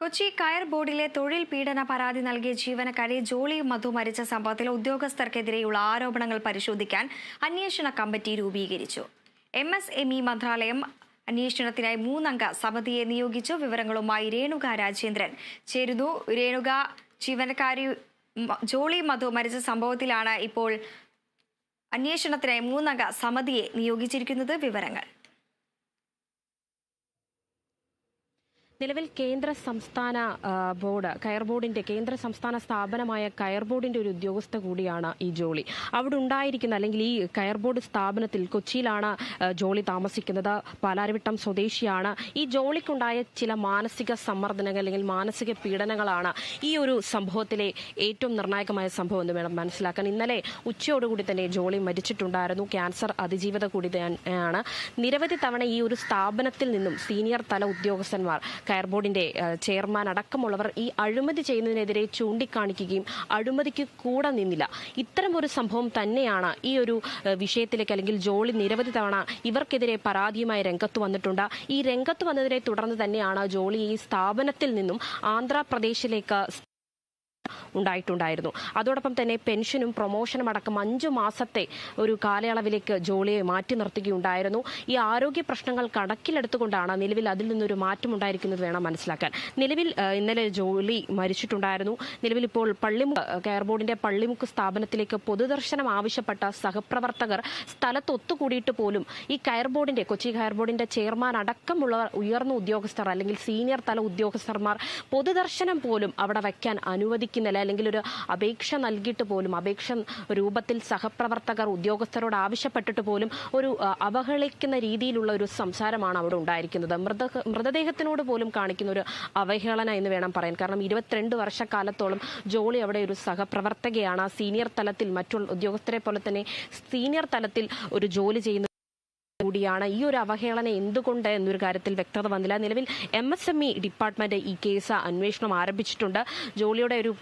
കൊച്ചി കയർ ബോർഡിലെ തൊഴിൽ പീഡന പരാതി നൽകിയ ജീവനക്കാരി ജോളി മധു മരിച്ച സംഭവത്തിൽ ഉദ്യോഗസ്ഥർക്കെതിരെയുള്ള ആരോപണങ്ങൾ പരിശോധിക്കാൻ അന്വേഷണ കമ്മിറ്റി രൂപീകരിച്ചു. എം എസ് എം ഇ മന്ത്രാലയം അന്വേഷണത്തിനായി മൂന്നംഗ സമിതിയെ നിയോഗിച്ചു. വിവരങ്ങളുമായി രേണുക രാജേന്ദ്രൻ ചേരുന്നു. രേണുക ജീവനക്കാരി ജോളി മധു മരിച്ച സംഭവത്തിലാണ് ഇപ്പോൾ അന്വേഷണത്തിനായി മൂന്നംഗ സമിതിയെ നിയോഗിച്ചിരിക്കുന്നത്. വിവരങ്ങൾ നിലവിൽ കേന്ദ്ര സംസ്ഥാന ബോർഡ് കയർ ബോർഡിന്റെ കേന്ദ്ര സംസ്ഥാന സ്ഥാപനമായ കയർ ബോർഡിന്റെ ഒരു ഉദ്യോഗസ്ഥ കൂടിയാണ് ഈ ജോളി. അവിടെ ഉണ്ടായിരിക്കുന്ന അല്ലെങ്കിൽ ഈ കയർ ബോർഡ് സ്ഥാപനത്തിൽ കൊച്ചിയിലാണ് ജോളി താമസിക്കുന്നത്. പാലാരിവട്ടം സ്വദേശിയാണ്. ഈ ജോളിക്കുണ്ടായ ചില മാനസിക സമ്മർദ്ദനങ്ങൾ അല്ലെങ്കിൽ മാനസിക പീഡനങ്ങളാണ് ഈ ഒരു സംഭവത്തിലെ ഏറ്റവും നിർണായകമായ സംഭവം എന്ന് വേണം മനസ്സിലാക്കാൻ. ഇന്നലെ ഉച്ചയോടുകൂടി തന്നെ ജോളി മരിച്ചിട്ടുണ്ടായിരുന്നു. ക്യാൻസർ അതിജീവിത കൂടി തന്നെയാണ്. നിരവധി തവണ ഈ ഒരു സ്ഥാപനത്തിൽ നിന്നും സീനിയർ തല ഉദ്യോഗസ്ഥന്മാർ കയർ ബോർഡിന്റെ ചെയർമാൻ അടക്കമുള്ളവർ ഈ അഴിമതി ചെയ്യുന്നതിനെതിരെ ചൂണ്ടിക്കാണിക്കുകയും അഴിമതിക്ക് കൂടെ നിന്നില്ല. ഇത്തരം ഒരു സംഭവം തന്നെയാണ് ഈ ഒരു വിഷയത്തിലേക്ക് അല്ലെങ്കിൽ ജോളി നിരവധി തവണ ഇവർക്കെതിരെ പരാതിയുമായി രംഗത്ത് വന്നിട്ടുണ്ട്. ഈ രംഗത്ത് വന്നതിനെ തുടർന്ന് തന്നെയാണ് ജോളി ഈ സ്ഥാപനത്തിൽ നിന്നും ആന്ധ്രാപ്രദേശിലേക്ക് ഉണ്ടായിട്ടുണ്ടായിരുന്നു. അതോടൊപ്പം തന്നെ പെൻഷനും പ്രൊമോഷനും അടക്കം അഞ്ചു മാസത്തെ ഒരു കാലയളവിലേക്ക് ജോളിയെ മാറ്റി നിർത്തുകയുണ്ടായിരുന്നു. ഈ ആരോഗ്യ പ്രശ്നങ്ങൾ കണക്കിലെടുത്തുകൊണ്ടാണ് നിലവിൽ അതിൽ നിന്നൊരു മാറ്റം ഉണ്ടായിരിക്കുന്നത് വേണം മനസ്സിലാക്കാൻ. നിലവിൽ ഇന്നലെ ജോലി മരിച്ചിട്ടുണ്ടായിരുന്നു. നിലവിൽ ഇപ്പോൾ പള്ളിമുക്ക് കെയർ ബോർഡിന്റെ പള്ളിമുക്ക് സ്ഥാപനത്തിലേക്ക് പൊതുദർശനം ആവശ്യപ്പെട്ട സഹപ്രവർത്തകർ സ്ഥലത്ത് ഒത്തുകൂടിയിട്ട് പോലും ഈ കയർ ബോർഡിന്റെ കൊച്ചി കയർ ബോർഡിന്റെ ചെയർമാൻ അടക്കമുള്ള ഉയർന്ന ഉദ്യോഗസ്ഥർ അല്ലെങ്കിൽ സീനിയർ തല ഉദ്യോഗസ്ഥർമാർ പൊതുദർശനം പോലും അവിടെ വയ്ക്കാൻ അനുവദിക്കുന്നില്ല അല്ലെങ്കിൽ ഒരു അപേക്ഷ നൽകിയിട്ട് പോലും അപേക്ഷ രൂപത്തിൽ സഹപ്രവർത്തകർ ഉദ്യോഗസ്ഥരോട് ആവശ്യപ്പെട്ടിട്ട് പോലും ഒരു അവഹേളിക്കുന്ന രീതിയിലുള്ള ഒരു സംസാരമാണ് അവിടെ ഉണ്ടായിരിക്കുന്നത്. മൃത മൃതദേഹത്തിനോട് പോലും കാണിക്കുന്ന ഒരു അവഹേളന എന്ന് വേണം പറയാൻ. കാരണം ഇരുപത്തിരണ്ട് വർഷക്കാലത്തോളം ജോളി അവിടെ ഒരു സഹപ്രവർത്തകയാണ്. സീനിയർ തലത്തിൽ മറ്റുള്ള ഉദ്യോഗസ്ഥരെ പോലെ തന്നെ സീനിയർ തലത്തിൽ ഒരു ജോലി ചെയ്യുന്ന കൂടിയാണ്. ഈ ഒരു അവഹേളന എന്തുകൊണ്ട് എന്നൊരു കാര്യത്തിൽ വ്യക്തത വന്നില്ല. നിലവിൽ M S M E department ഈ കേസ് അന്വേഷണം ആരംഭിച്ചിട്ടുണ്ട്. ജോളിയുടെ ഒരു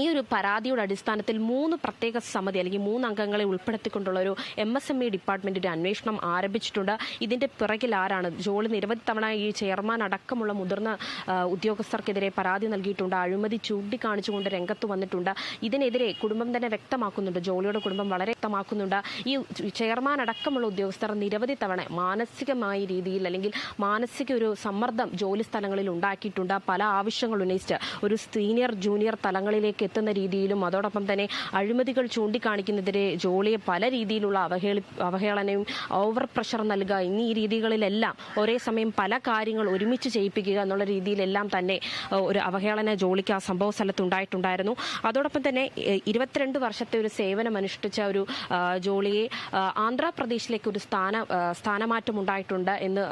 ഈ ഒരു പരാതിയുടെ അടിസ്ഥാനത്തിൽ മൂന്ന് പ്രത്യേക സമിതി അല്ലെങ്കിൽ മൂന്ന് അംഗങ്ങളെ ഉൾപ്പെടുത്തിക്കൊണ്ടുള്ള ഒരു എം എസ് എം ഇ ഡിപ്പാർട്ട്മെന്റിന്റെ അന്വേഷണം ആരംഭിച്ചിട്ടുണ്ട്. ഇതിന്റെ പിറകിൽ ആരാണ്? ജോളി നിരവധി തവണ ഈ ചെയർമാൻ അടക്കമുള്ള മുതിർന്ന ഉദ്യോഗസ്ഥർക്കെതിരെ പരാതി നൽകിയിട്ടുണ്ട്. അഴിമതി ചൂണ്ടിക്കാണിച്ചുകൊണ്ട് രംഗത്ത് വന്നിട്ടുണ്ട്. ഇതിനെതിരെ കുടുംബം തന്നെ വ്യക്തമാക്കുന്നുണ്ട്. ജോളിയുടെ കുടുംബം വളരെ വ്യക്തമാക്കുന്നുണ്ട്. ഈ ചെയർമാൻ അടക്കമുള്ള ഉദ്യോഗസ്ഥർ നിരവധി തവണ മാനസികമായ രീതിയിൽ അല്ലെങ്കിൽ മാനസിക ഒരു സമ്മർദ്ദം ജോലി സ്ഥലങ്ങളിൽ ഉണ്ടാക്കിയിട്ടുണ്ട്. പല ആവശ്യങ്ങൾ ഉന്നയിച്ച് ഒരു സീനിയർ ജൂനിയർ തലങ്ങളിലേക്ക് എത്തുന്ന രീതിയിലും അതോടൊപ്പം തന്നെ അഴിമതികൾ ചൂണ്ടിക്കാണിക്കുന്നതിരെ ജോളിയെ പല രീതിയിലുള്ള അവഹേളി അവഹേളനയും ഓവർ പ്രഷർ നൽകുക. എന്നീ രീതികളിലെല്ലാം ഒരേ സമയം പല കാര്യങ്ങൾ ഒരുമിച്ച് ചെയ്യിപ്പിക്കുക എന്നുള്ള രീതിയിലെല്ലാം തന്നെ ഒരു അവഹേളന ജോലിക്ക് ആ സംഭവ സ്ഥലത്ത് ഉണ്ടായിട്ടുണ്ടായിരുന്നു. അതോടൊപ്പം തന്നെ ഇരുപത്തിരണ്ട് വർഷത്തെ ഒരു സേവനം അനുഷ്ഠിച്ച ഒരു ജോളിയെ ആന്ധ്രാപ്രദേശിലേക്ക് ഒരു സ്ഥാന സ്ഥാനമാറ്റം ഉണ്ടായിട്ടുണ്ട് എന്ന്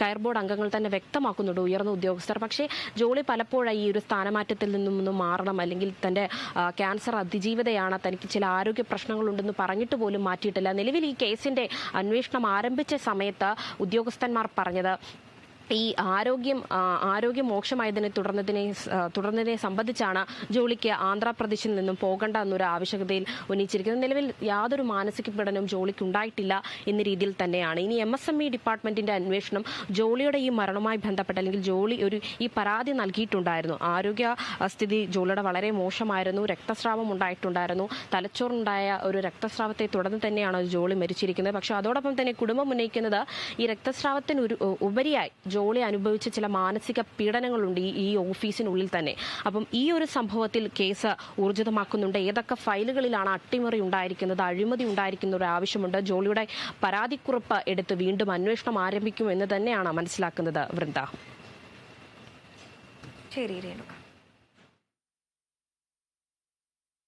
കയർ ബോർഡ് അംഗങ്ങൾ തന്നെ വ്യക്തമാക്കുന്നുണ്ട് ഉയർന്ന ഉദ്യോഗസ്ഥർ. പക്ഷേ ജോളി പലപ്പോഴായി ഈ ഒരു സ്ഥാനമാറ്റത്തിൽ നിന്നും മാറണം അല്ലെങ്കിൽ തന്റെ ആ, ക്യാൻസർ അതിജീവിതയാണ് തനിക്ക് ചില ആരോഗ്യ പ്രശ്നങ്ങളുണ്ടെന്ന് പറഞ്ഞിട്ട് പോലും മാറ്റിയിട്ടില്ല. നിലവിൽ ഈ കേസിന്റെ അന്വേഷണം ആരംഭിച്ച സമയത്ത് ഉദ്യോഗസ്ഥന്മാർ പറഞ്ഞത് ഈ ആരോഗ്യം ആരോഗ്യ മോശമായതിനെ തുടർന്നതിനെ തുടർന്നതിനെ സംബന്ധിച്ചാണ് ജോളിക്ക് ആന്ധ്രാപ്രദേശിൽ നിന്നും പോകേണ്ട എന്നൊരു ആവശ്യകതയിൽ ഉന്നയിച്ചിരിക്കുന്നത്. നിലവിൽ യാതൊരു മാനസിക പീഡനവും ജോളിക്ക് ഉണ്ടായിട്ടില്ല എന്ന രീതിയിൽ തന്നെയാണ്. ഇനി എം എസ് എം ഇ ഡിപ്പാർട്ട്മെന്റിന്റെ അന്വേഷണം ജോളിയുടെ ഈ മരണവുമായി ബന്ധപ്പെട്ട് അല്ലെങ്കിൽ ജോളി ഒരു ഈ പരാതി നൽകിയിട്ടുണ്ടായിരുന്നു. ആരോഗ്യ സ്ഥിതി ജോളിയുടെ വളരെ മോശമായിരുന്നു. രക്തസ്രാവം ഉണ്ടായിട്ടുണ്ടായിരുന്നു. തലച്ചോറുണ്ടായ ഒരു രക്തസ്രാവത്തെ തുടർന്ന് തന്നെയാണ് ജോളി മരിച്ചിരിക്കുന്നത്. പക്ഷേ അതോടൊപ്പം തന്നെ കുടുംബം ഉന്നയിക്കുന്നത് ഈ രക്തസ്രാവത്തിന് ഒരു ഉപരിയായി ജോളി അനുഭവിച്ച ചില മാനസിക പീഡനങ്ങളുണ്ട് ഈ ഓഫീസിനുള്ളിൽ തന്നെ. അപ്പം ഈ ഒരു സംഭവത്തിൽ കേസ് ഊർജിതമാക്കുന്നുണ്ട്. ഏതൊക്കെ ഫയലുകളിലാണ് അട്ടിമറി ഉണ്ടായിരിക്കുന്നത് അഴിമതി ഉണ്ടായിരിക്കുന്ന ഒരു ആവശ്യമുണ്ട്. ജോളിയുടെ പരാതിക്കുറിപ്പ് എടുത്ത് വീണ്ടും അന്വേഷണം ആരംഭിക്കും എന്ന് തന്നെയാണ് മനസ്സിലാക്കുന്നത് വൃന്ദ. ശരി രേണുക.